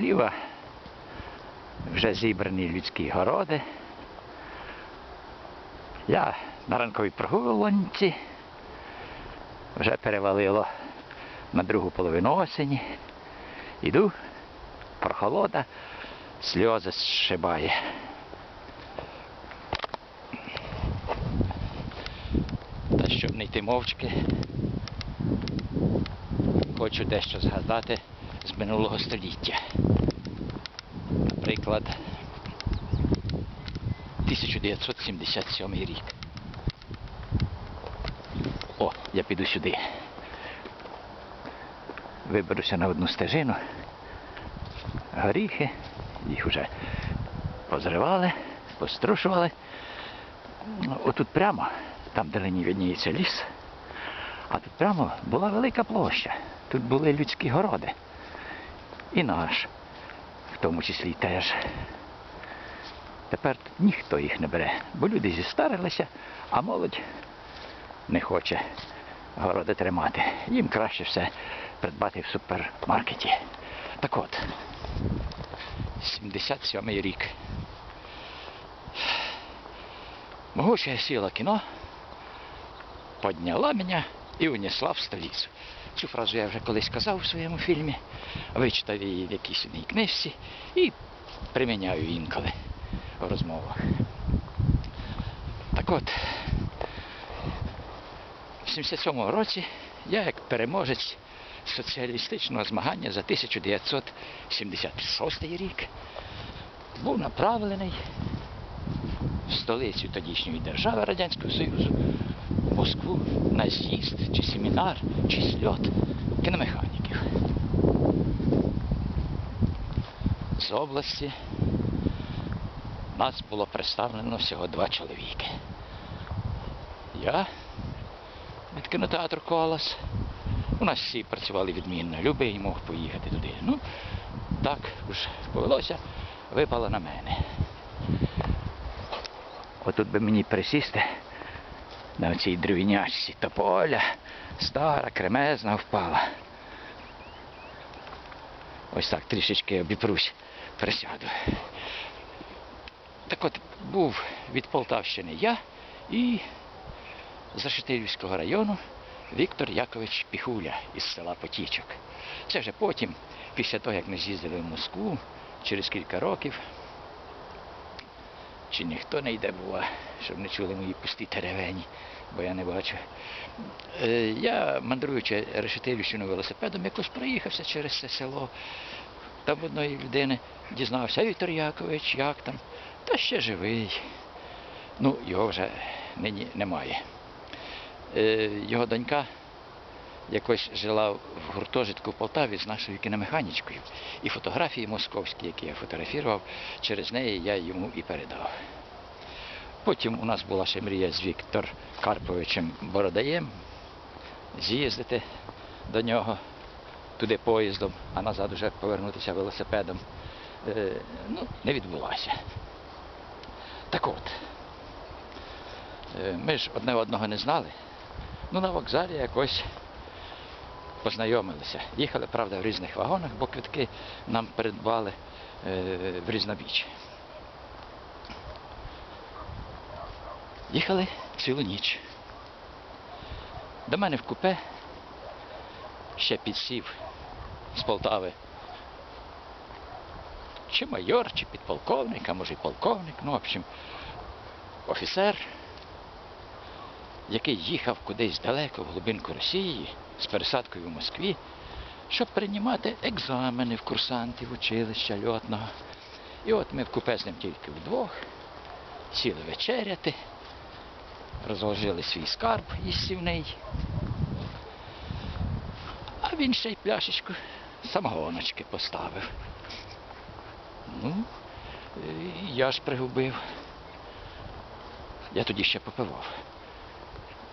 зліва вже зібрані людські городи. Я на ранковій прогулянці вже перевалило на другу половину осені. Іду, прохолода, сльози зшибає. Та щоб не йти мовчки, хочу дещо згадати з минулого століття. Наприклад, 1977 рік. О, я піду сюди. Виберуся на одну стежину. Горіхи, їх вже позривали, пострушували. Отут прямо, там де лині видніється ліс, а тут прямо була велика площа. Тут були людські городи. І наш, в тому числі теж. Тепер ніхто їх не бере, бо люди зістарилися, а молодь не хоче городи тримати. Їм краще все придбати в супермаркеті. Так от, 77-й рік. Могучая сила кіно подняла мене і унесла в столицю. Цю фразу я вже колись казав у своєму фільмі, вичитав її в якійсь одній книжці і приміняю інколи в розмовах. Так от, в 77-му році я як переможець соціалістичного змагання за 1976 рік був направлений в столицю тодішньої держави Радянського Союзу, Москву на з'їзд, чи семінар, чи сльот кіномеханіків. З області нас було представлено всього два чоловіки. Я від кінотеатру Колос. У нас всі працювали відмінно, любий мог поїхати туди. Ну, так уж повелося, випало на мене. Отут би мені присісти на цій дровінячці тополя, стара, кремезна впала. Ось так трішечки обіпрусь, присяду. Так от був від Полтавщини я і з Решетилівського району Віктор Якович Піхуля із села Потічок. Це вже потім, після того, як ми з'їздили в Москву, через кілька років, чи ніхто не йде, бува, щоб не чули мої пусті теревені, бо я не бачу. Я, мандруючи Решетилівщину велосипедом, якось проїхався через це село. Там одної людини дізнався, Віктор Якович, як там? Та ще живий. Ну, його вже нині немає. Його донька якось жила в гуртожитку в Полтаві з нашою кіномеханічкою. І фотографії московські, які я фотографував, через неї я йому і передав. Потім у нас була ще мрія з Віктор Карповичем Бородаєм з'їздити до нього туди поїздом, а назад вже повернутися велосипедом. Е, ну, не відбулася. Так от, е, ми ж одне одного не знали. Ну, на вокзалі якось познайомилися. Їхали, правда, в різних вагонах, бо квитки нам передбали е, в різнобіч. Їхали цілу ніч. До мене в купе ще підсів з Полтави. Чи майор, чи підполковник, а може і полковник, ну, в общем, офіцер, який їхав кудись далеко в глибинку Росії з пересадкою в Москві, щоб приймати екзамени в курсантів училища льотного. І от ми в купе з ним тільки вдвох, сіли вечеряти, розложили свій скарб їстівний. А він ще й пляшечку самогоночки поставив. Ну, я ж пригубив. Я тоді ще попивав.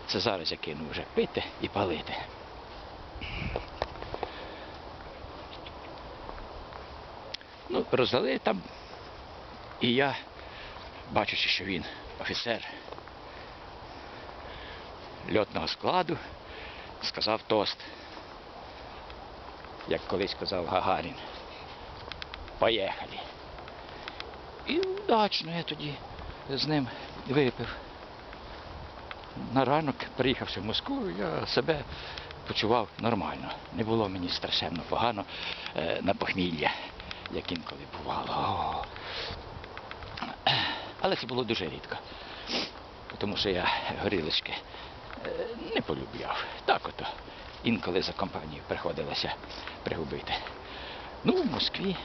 Це зараз я кину вже пити і палити. Ну, роздали там. І я, бачачи, що він офіцер льотного складу, сказав тост, як колись казав Гагарін. поїхали. І удачно я тоді з ним випив. На ранок, приїхавши в Москву, я себе почував нормально. Не було мені страшенно погано е, на похмілля, як інколи бувало. Але це було дуже рідко. Тому що я горілочки е, не полюбляв. Так ото інколи за компанію приходилося пригубити. Ну, в Москві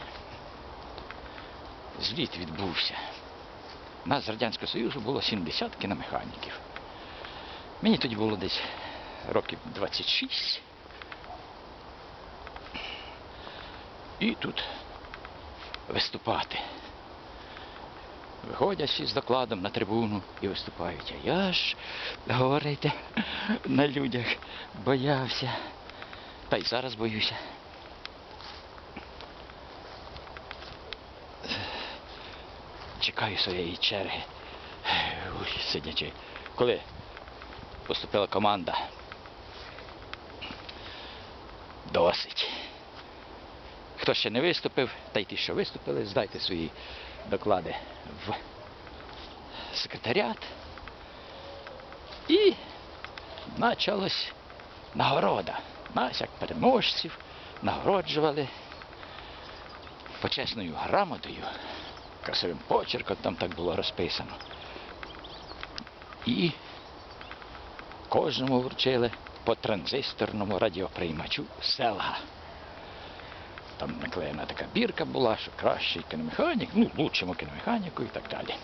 зліт відбувся. Нас з Радянського Союзу було 70 кіномеханіків. Мені тоді було десь років 26. І тут виступати. Виходять всі з докладом на трибуну і виступають. А я ж, говорите, на людях боявся. Та й зараз боюся. Чекаю своєї черги. Ой, сидячи. Коли поступила команда. Досить. Хто ще не виступив, та й ті, що виступили, здайте свої доклади в секретаріат. І почалась нагорода. Нас, як переможців, нагороджували почесною грамотою, красивим почерком там так було розписано. І кожному вручили по транзисторному радіоприймачу Селга. Там наклеєна така бірка була, що кращий кіномеханік, ну, лучшому кіномеханіку і так далі.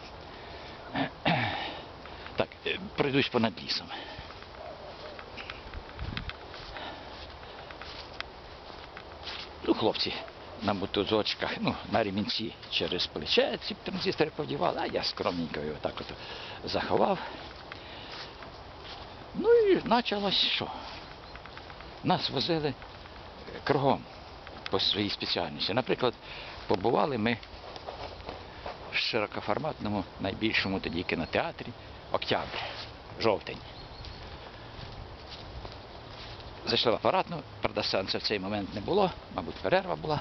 Так, е, пройдусь понад лісом. Ну, хлопці на мотузочках, ну, на ремінці через плече ці транзистори повдівали, а я скромненько його так от заховав. Ну і почалось що? Нас возили кругом по своїй спеціальності. Наприклад, побували ми в широкоформатному найбільшому тоді кінотеатрі Октябрь, жовтень. Зайшли в апаратну, сеансу в цей момент не було, мабуть, перерва була.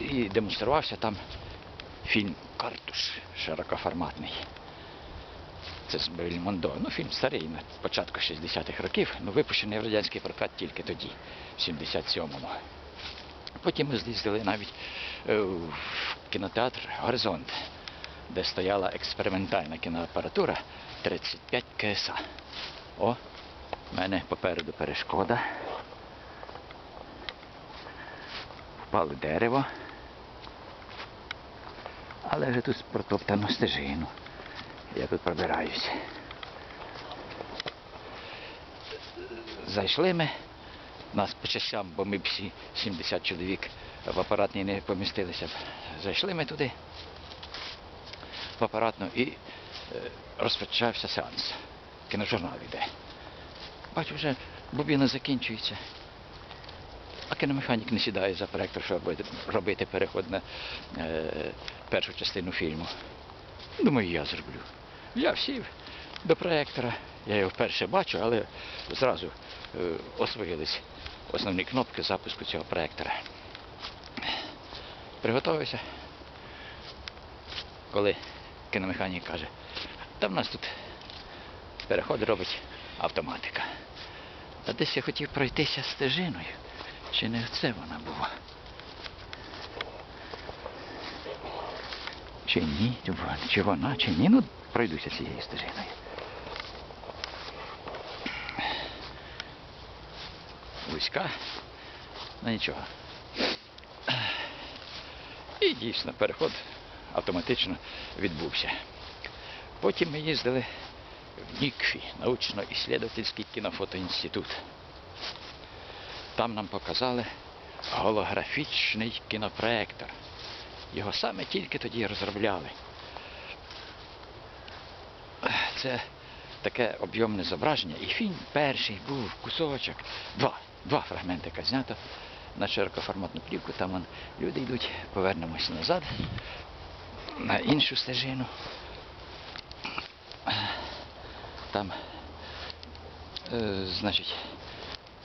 І демонструвався там фільм Картуш широкоформатний. Це з Бельмондо. Ну, фільм старий, на початку 60-х років, ну випущений в радянський прокат тільки тоді, в 77-му. Потім ми з'їздили навіть е, в кінотеатр Горизонт, де стояла експериментальна кіноапаратура 35 КСА. О, в мене попереду перешкода. Впало дерево. Але вже тут протоптано стежину. Я тут пробираюсь. Зайшли ми. Нас по часам, бо ми всі 70 чоловік в апаратній не помістилися. Зайшли ми туди в апаратну і е, розпочався сеанс. Кіножурнал йде. Бачу, вже бобіна закінчується. А кіномеханік не сідає за проектор, щоб робити переход на е, першу частину фільму. Думаю, я зроблю. Я сів до проектора. Я його вперше бачу, але зразу е, освоїлись основні кнопки запуску цього проектора. Приготувався, коли кіномеханік каже, та в нас тут переход робить автоматика. Та десь я хотів пройтися стежиною. Чи не це вона була? Чи ні, чи вона, чи ні. Ну, пройдуся цією стежиною. Вузька, ну нічого. І дійсно переход автоматично відбувся. Потім ми їздили в НІКФІ, научно-іслідовательський кінофотоінститут. Там нам показали голографічний кінопроектор. Його саме тільки тоді розробляли. Це таке об'ємне зображення. І фільм перший був кусочок, два, два фрагменти яка знято на широкоформатну плівку. Там вон, люди йдуть, повернемося назад на іншу стежину. Там, е, значить,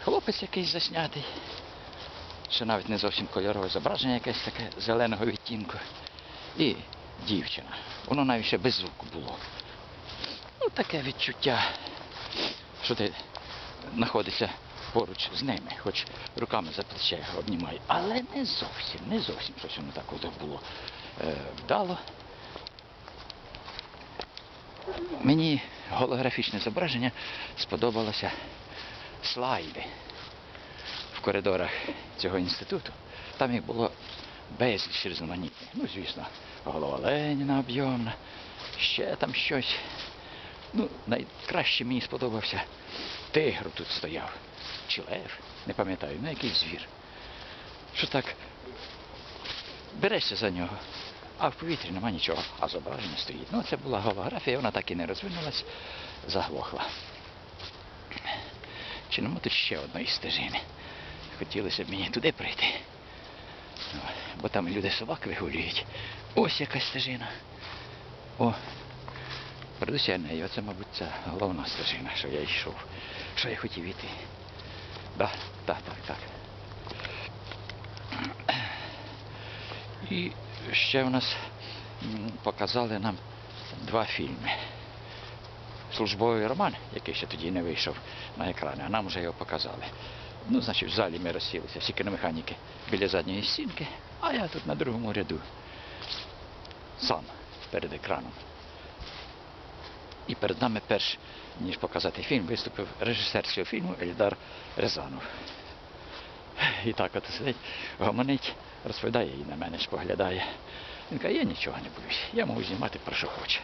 хлопець якийсь заснятий. ще навіть не зовсім кольорове зображення, якесь таке зеленого відтінку. І дівчина. Воно навіть ще без звуку було. Ну, таке відчуття, що ти знаходишся поруч з ними, хоч руками за плече обнімаю. Але не зовсім, не зовсім щось воно так от було е, вдало. Мені голографічне зображення сподобалося слайди в коридорах цього інституту. Там їх було безліч різноманітних. Ну, звісно, голова Леніна об'ємна, ще там щось. Ну, найкраще мені сподобався тигр тут стояв. Чи лев, не пам'ятаю, ну якийсь звір. Що так берешся за нього, а в повітрі нема нічого, а зображення стоїть. Ну, це була голографія, вона так і не розвинулась, заглохла. Чи нема тут ще одної стежини? Хотілося б мені туди прийти. Ну, Бо там люди собак вигулюють. Ось яка стежина. О, пройдуся нею. Оце, мабуть, ця головна стежина, що я йшов. Що я хотів іти. Да, так, так, так. І ще в нас показали нам два фільми. Службовий роман, який ще тоді не вийшов на екрани, а нам вже його показали. Ну, значить, в залі ми розсілися, всі кіномеханіки біля задньої стінки, а я тут на другому ряду. Сам перед екраном. І перед нами перш, ніж показати фільм, виступив режисер цього фільму Ельдар Рязанов. І так от сидить, гомонить, розповідає і на мене споглядає. Він каже, я нічого не боюсь, я можу знімати про що хоче.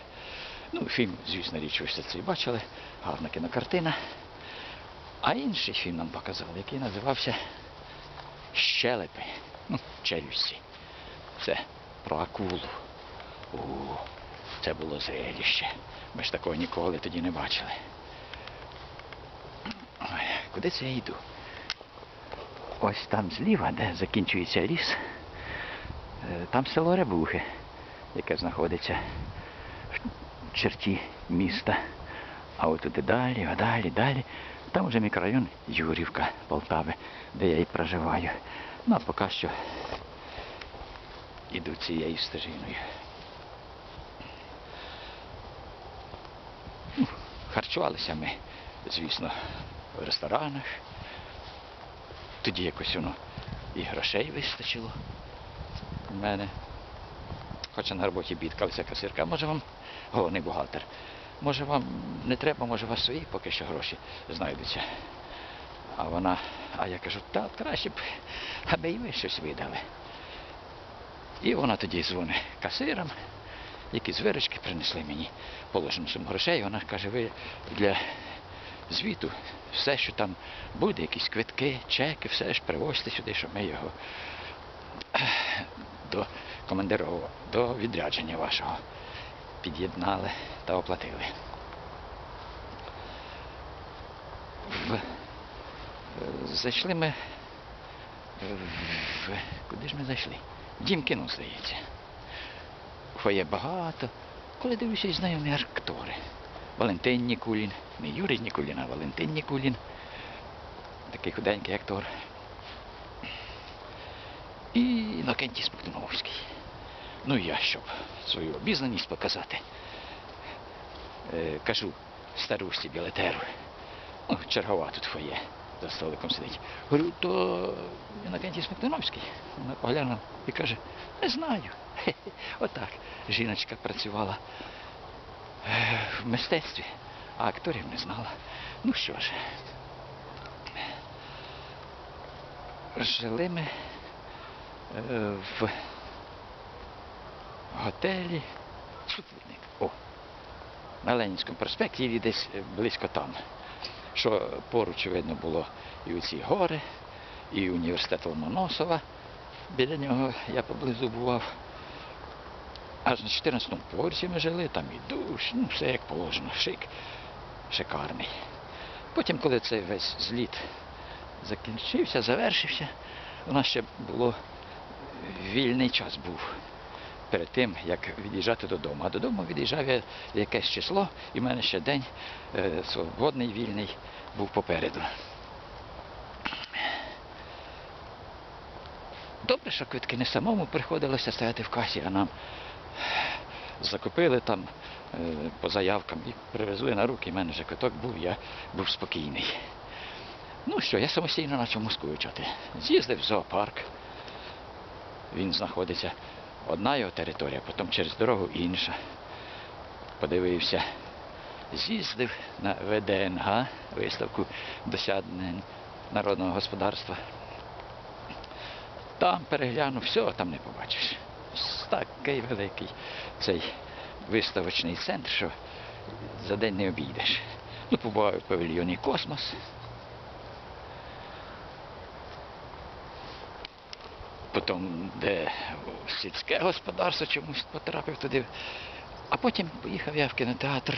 Ну, фільм, звісно, річ, ви все це і бачили, гарна кінокартина. А інший фільм нам показали, який називався Щелепи. Ну, челюсті. Це про акулу. О, це було зрелище. Ми ж такого ніколи тоді не бачили. Ой, куди це я йду? Ось там зліва, де закінчується ліс, е, там село Ребухи, яке знаходиться в черті міста. А от туди далі, а далі, далі. Там вже мікрорайон Юрівка Полтави, де я і проживаю. Ну а поки що іду цією стежиною. Харчувалися ми, звісно, в ресторанах. Тоді якось воно і грошей вистачило у мене. Хоча на роботі бідкався касирка, може вам головний бухгалтер. Може вам не треба, може у вас свої поки що гроші знайдуться. А вона, а я кажу, так, краще б, аби і ви щось видали. І вона тоді дзвонить касирам, які з виручки принесли мені положену суму грошей. Вона каже, ви для звіту все, що там буде, якісь квитки, чеки, все ж привозьте сюди, щоб ми його до командирового, до відрядження вашого під'єднали та оплатили. В... Зайшли ми. В... Куди ж ми зайшли? Дім кіно, здається. Фоє багато. Коли дивлюся, і знайомі актори. Валентин Нікулін, не Юрій Нікулін, а Валентин Нікулін. Такий худенький актор. І Інокентій Смоктуновський. Ну і я, щоб свою обізнаність показати, е, кажу старусті білетеру. Чергова тут фоє за столиком сидить. Говорю, то Інокентій Смоктуновський. Вона поглянула і каже, не знаю. Отак жіночка працювала е, в мистецтві, а акторів не знала. Ну що ж. Жили ми е, в готелі Супутник. О, на Ленінському проспекті і десь е, близько там. Що поруч видно було і оці гори, і університет Ломоносова. Біля нього я поблизу бував. Аж на 14-му поверсі ми жили, там і душ, ну все як положено, шик, шикарний. Потім, коли цей весь зліт закінчився, завершився, у нас ще було вільний час був перед тим, як від'їжджати додому. А додому від'їжджав я якесь число, і в мене ще день е, свободний, вільний був попереду. добре, що квитки не самому приходилося стояти в касі, а нам закупили там е, по заявкам і привезли на руки. У мене вже квиток був, я був спокійний. Ну що, я самостійно почав Москву вивчати. З'їздив в зоопарк. Він знаходиться одна його територія, потім через дорогу інша. Подивився. З'їздив на ВДНГ, виставку досягнень народного господарства. Там переглянув, всього там не побачиш. Такий великий цей виставочний центр, що за день не обійдеш. Ну, побував в павільйоні Космос. Потім, де сільське господарство чомусь потрапив туди. А потім поїхав я в кінотеатр,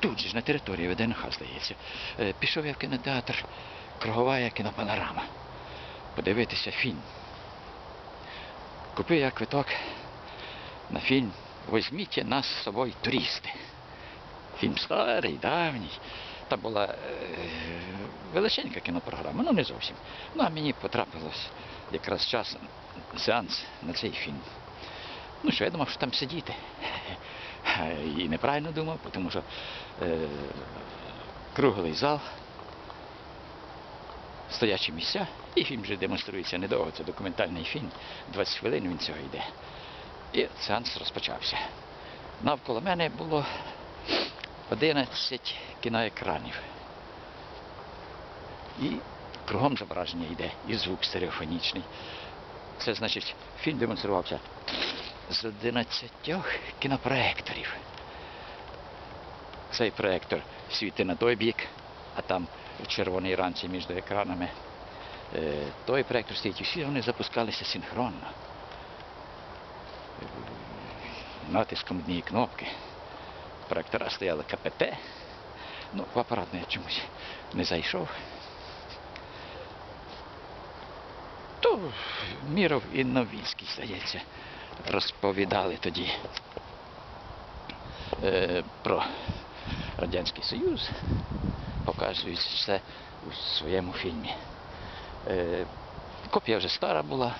тут же ж на території ВДНХ, здається. Е, Пішов я в кінотеатр Кругова кінопанорама. Подивитися фільм. Купив я квиток на фільм Возьміть нас з собою туристи. Фільм старий, давній. Там була е, величенька кінопрограма, ну не зовсім. Ну а мені потрапилось якраз час сеанс на цей фільм. Ну що, я думав, що там сидіти. І неправильно думав, тому що е, круглий зал, стоячі місця, і фільм вже демонструється недовго. Це документальний фільм, 20 хвилин він цього йде. І сеанс розпочався. Навколо мене було 11 кіноекранів. І кругом зображення йде, і звук стереофонічний. Це значить, фільм демонструвався з 11 кінопроекторів. Цей проектор світить на той бік, а там в червоній ранці між екранами. Е, Той проектор стоїть, і вони запускалися синхронно. Натиском однієї кнопки. Проектора стояли КПТ. Ну, в апаратний я чомусь не зайшов. То Міров і Новінський, здається, розповідали тоді е, про Радянський Союз, показують все у своєму фільмі. Е, копія вже стара була,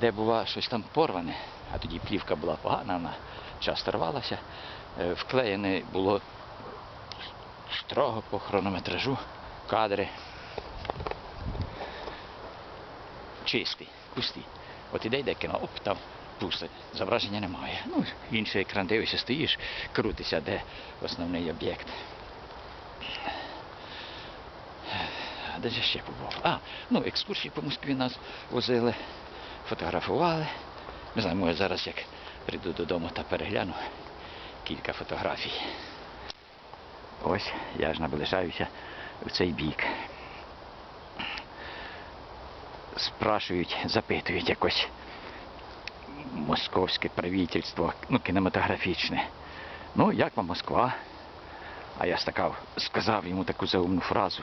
де було щось там порване, а тоді плівка була погана, вона часто рвалася. Е, вклеєне було строго по хронометражу кадри. Чистий, пусті. От іде йде кіно, оп, там пусте, зображення немає. Ну, інший екран дивишся, стоїш, крутися, де основний об'єкт. Де ж я ще побував? А, ну, екскурсії по Москві нас возили, фотографували. Не знаю, може зараз як прийду додому та перегляну кілька фотографій. Ось я ж наближаюся в цей бік. Спрашують, запитують якось московське правительство, ну, кінематографічне. Ну, як вам Москва? А я стакав, сказав йому таку заумну фразу.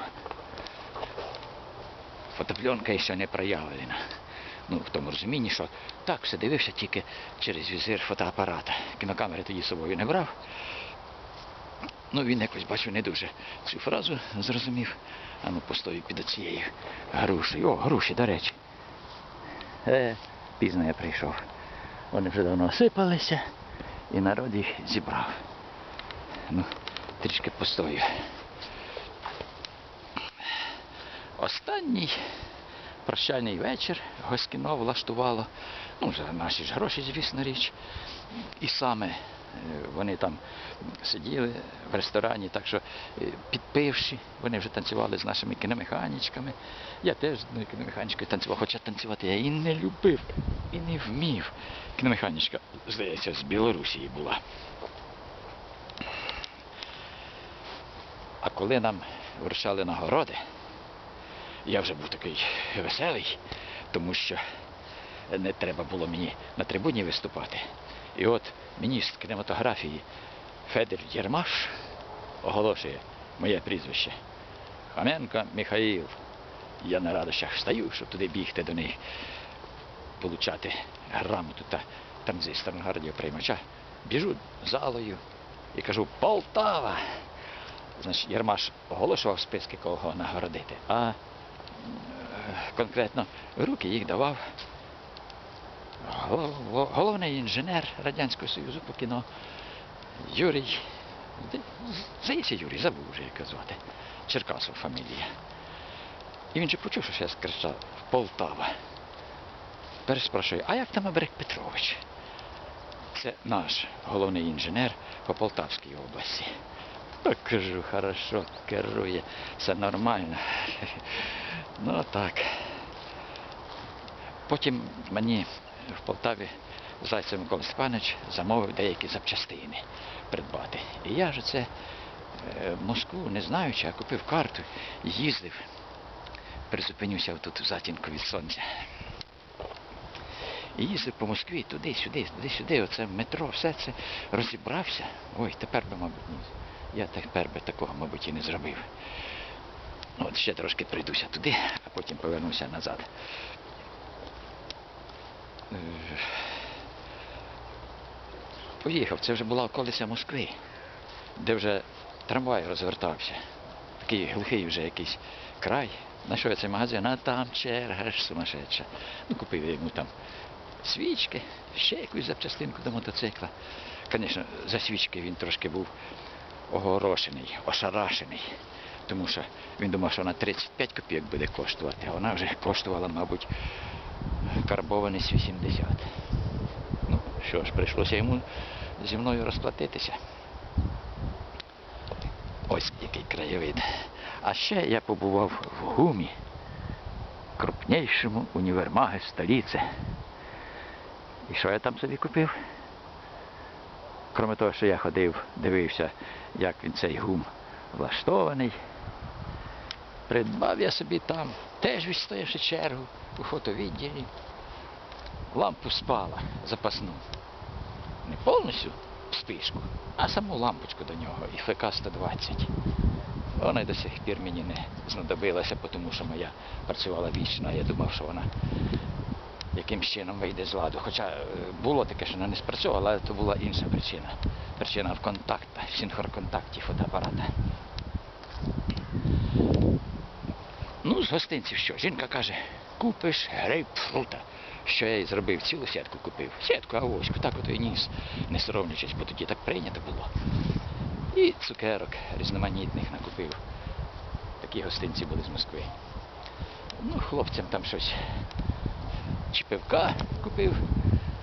Фотопленка ще не проявлена. Ну, в тому розумінні, що так все дивився тільки через візир фотоапарата. Кінокамери тоді з собою не брав. Ну, він якось бачу не дуже цю фразу зрозумів. А ну постою під цією грушею. О, груші, до речі. Е, пізно я прийшов. Вони вже давно осипалися і народ їх зібрав. Ну, трішки постою. Останній прощальний вечір Госкіно влаштувало. Ну, за наші ж гроші, звісно річ. І саме е, вони там сиділи в ресторані, так що е, підпивши, вони вже танцювали з нашими кіномеханічками. Я теж з одною кіномеханічкою танцював, хоча танцювати я і не любив, і не вмів. Кіномеханічка, здається, з Білорусі була. А коли нам вручали нагороди, я вже був такий веселий, тому що не треба було мені на трибуні виступати. І от міністр кінематографії Федір Єрмаш оголошує моє прізвище. Хаменко Михаїл. Я на радощах встаю, щоб туди бігти до них, получати грамоту та транзисторного радіоприймача. Біжу залою і кажу Полтава. Значить, Єрмаш оголошував списки, кого нагородити, а конкретно руки їх давав головний інженер Радянського Союзу по кіно Юрій. Здається, Юрій, забув вже як звати. Черкасов фамілія. І він же почув, що я скричав Полтава. Переспрашує, а як там Абрек Петрович? Це наш головний інженер по Полтавській області. Так кажу, хорошо, керує, все нормально. Ну так. Потім мені в Полтаві Зайцев Микола Степанович замовив деякі запчастини придбати. І я ж це е, в Москву, не знаючи, а купив карту їздив. Призупинюся тут в затінку від сонця. І їздив по Москві туди-сюди, туди-сюди, оце метро, все це розібрався. Ой, тепер би, мабуть, ні. Я тепер би такого, мабуть, і не зробив. От ще трошки прийдуся туди, а потім повернуся назад. Е, Поїхав, це вже була околиця Москви, де вже трамвай розвертався. Такий глухий вже якийсь край. Знайшов я цей магазин, а там черга ж сумасшедша. Ну, купив йому там свічки, ще якусь запчастинку до мотоцикла. Звісно, за свічки він трошки був огорошений, ошарашений. Тому що він думав, що вона 35 копійок буде коштувати, а вона вже коштувала, мабуть, карбованість 80. Ну, що ж, прийшлося йому зі мною розплатитися. Ось який краєвид. А ще я побував в гумі, крупнішому універмагі столиці. І що я там собі купив? Кроме того, що я ходив, дивився, як він цей гум влаштований. Придбав я собі там, теж відстоявши чергу у фотовідділі. Лампу спала запасну. Не повністю спишку, а саму лампочку до нього і ФК-120. Вона до сих пір мені не знадобилася, тому що моя працювала вічно, я думав, що вона якимсь чином вийде з ладу. Хоча е, було таке, що вона не спрацьовувала, але це була інша причина. Причина в контактах, в синхроконтакті фотоапарата. Ну, з гостинців що? Жінка каже, купиш грейпфрута. Що я і зробив, цілу сітку купив. Сітку, авоську, так от і ніс, не соромлячись, бо тоді так прийнято було. І цукерок різноманітних накупив. Такі гостинці були з Москви. Ну, хлопцям там щось чи пивка купив.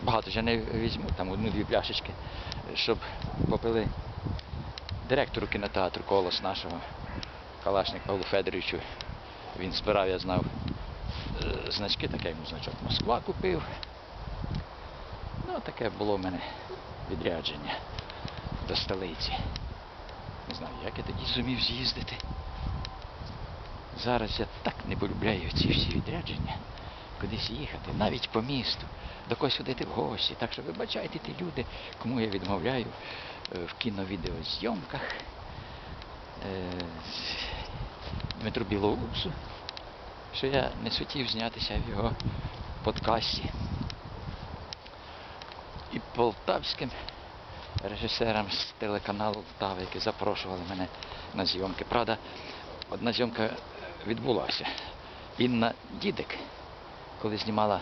Багато вже не візьму, там одну-дві пляшечки, щоб попили директору кінотеатру колос нашого Калашник Павлу Федоровичу. Він збирав, я знав, е, значки, таке йому значок Москва купив. Ну, таке було в мене відрядження до столиці. Не знаю, як я тоді зумів з'їздити. Зараз я так не полюбляю ці всі відрядження. Кудись їхати, навіть по місту, до когось ходити в гості. Так що вибачайте ті люди, кому я відмовляю е, в кіновідеозйомках. Е, Дмитру Білоусу, що я не хотів знятися в його подкасті. І полтавським режисерам з телеканалу Лтава, які запрошували мене на зйомки. Правда, одна зйомка відбулася. Інна Дідик, коли знімала е,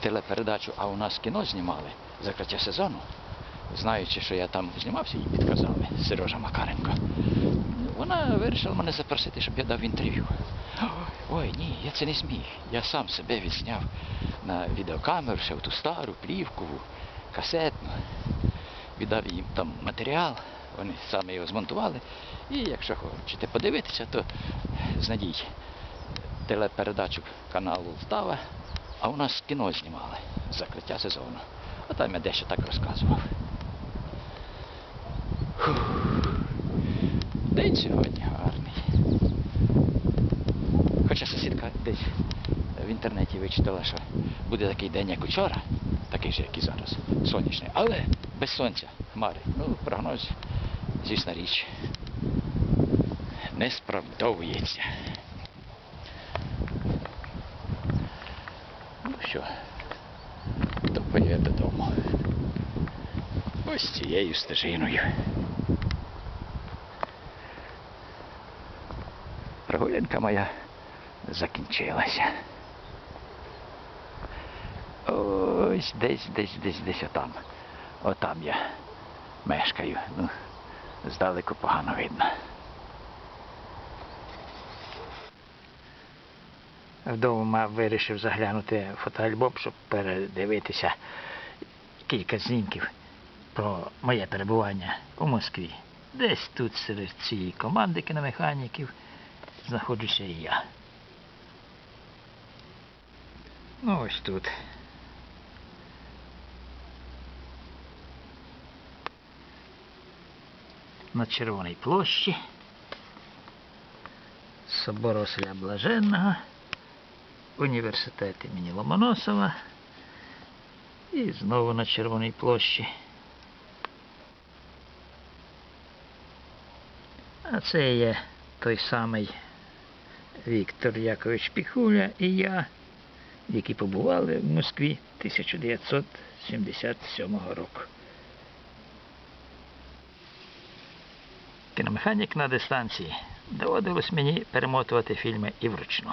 телепередачу, а у нас кіно знімали закриття сезону, знаючи, що я там знімався, їй підказали Сережа Макаренко. Вона вирішила мене запросити, щоб я дав інтерв'ю. Ой, ні, я це не зміг. Я сам себе відзняв на відеокамеру, ще в ту стару, плівкову, касетну. Віддав їм там матеріал, вони саме його змонтували. І якщо хочете подивитися, то знайдіть телепередачу каналу Лтава, а у нас кіно знімали закриття сезону. А там я дещо так розказував. Фух. День сьогодні гарний. Хоча сусідка десь в інтернеті вичитала, що буде такий день, як учора, такий же, як і зараз, сонячний, але без сонця, хмари. Ну, прогноз, звісна річ, не справдовується. Ну що, я додому. Ось цією стежиною. Прогулянка моя закінчилася. Ось десь, десь, десь, десь отам. Отам я мешкаю. Ну, здалеку погано видно. Вдома вирішив заглянути в фотоальбом, щоб передивитися кілька знімків про моє перебування у Москві. Десь тут серед цієї команди кіномеханіків знаходжуся і я. Ну ось тут. На Червоній площі. Собор Василя Блаженного. Університет імені Ломоносова. І знову на Червоній площі. А це є той самий Віктор Якович Піхуля і я, які побували в Москві 1977 року. Кіномеханік на дистанції. Доводилось мені перемотувати фільми і вручну.